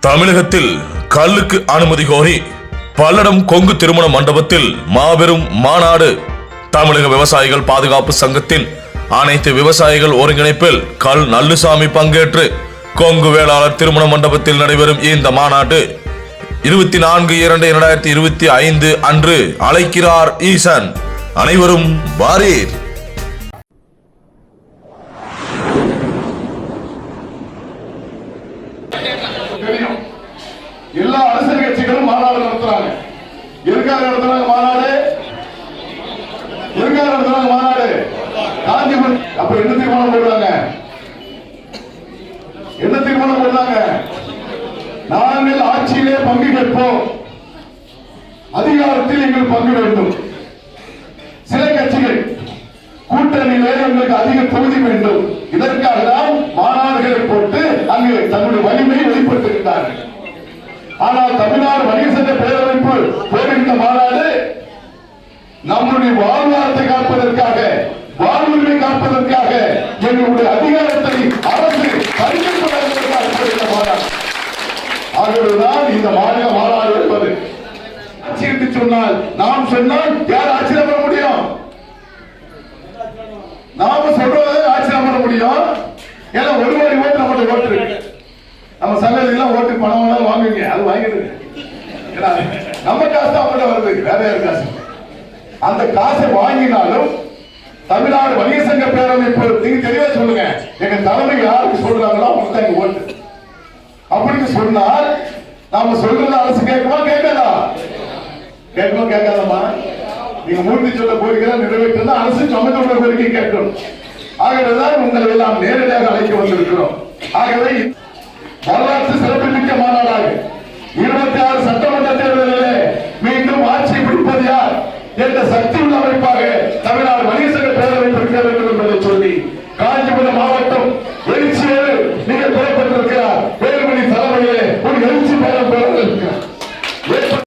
தமிழகத்தில் கல்லுக்கு அனுமதி கோரி பல்லடம் கொங்கு திருமண மண்டபத்தில் மாபெரும் மாநாடு. தமிழக விவசாயிகள் பாதுகாப்பு சங்கத்தின் அனைத்து விவசாயிகள் ஒருங்கிணைப்பில் கல் நல்லுசாமி பங்கேற்று கொங்கு வேளாளர் திருமண மண்டபத்தில் நடைபெறும் இந்த மாநாடு இருபத்தி நான்கு இரண்டு இரண்டாயிரத்தி இருபத்தி ஐந்து அன்று அழைக்கிறார் ஈசன். அனைவரும் வாரீர். எல்லா அரசியல் கட்சிகளும் மாநாடு நடத்துறாங்க. எதுக்காக நடத்துறாங்க மாநாடு. எதுக்காக நடத்துறாங்க மாநாடு. காஞ்சிபுரம் அப்ப என்ன தீர்மானம் போடுறாங்க? என்ன தீர்மானம் போடுறாங்க? நாங்கள் ஆட்சியிலே பங்கு கேட்போம். அதிகாரத்தில் எங்கள் பங்கு வேண்டும். சில கட்சிகள் கூட்டணியிலே எங்களுக்கு அதிக தொகுதி வேண்டும். ஆனால் தமிழ்நாடு வணிக சங்க பேரமைப்பு போடுகின்ற மாநாடு நம்முடைய வாழ்வாரத்தை காப்பதற்காக வாழ்வுரிமை காப்பதற்காக எங்களுடைய அதிகாரத்தை அரசு பறிக்கப்பட்டதற்காக போடுகின்ற மாநாடு. ஆகவேதான் இந்த மாநில மாநாடு என்பது. ஆச்சரியத்து சொன்னால் நாம் சொன்னால் யார் ஆட்சியில் பண்ண முடியும்? நாம சொல்றதை ஆட்சியில் பண்ண முடியும். ஏன்னா ஒரு வாரி ஓட்டு நம்மகிட்ட ஓட்டு. நம்ம நம்ம சங்கதிலாம் ஓட்டு பணம் வாங்குவீங்க அது வாங்கிடுங்க. ஏன்னா நம்ம காசு தான் அவங்கள்ட்ட வருது வேற யார் காசு? அந்த காசை வாங்கினாலும் தமிழ்நாடு வணிக சங்க பேரமைப்பு நீங்க தெளிவா சொல்லுங்க எங்க தலைமை யாருக்கு சொல்றாங்களோ அவங்களுக்கு தான் எங்க ஓட்டு. அப்படின்னு சொன்னால் நாம சொல்றது அரசு கேட்குமா கேட்காதா? கேட்குமா கேட்காதம்மா? நீங்க மூர்த்தி சொல்ல கோரிக்கை நிறைவேற்றா அரசு சமத்துவ கோரிக்கை கேட்கணும். ஆகவேதான் உங்களை எல்லாம் நேரடியாக அழைக்க வந்திருக்கிறோம். ஆகவே வரலாற்று சிறப்பு என்ற சக்தி உள்ள அமைப்பாக தமிழ்நாடு வணிக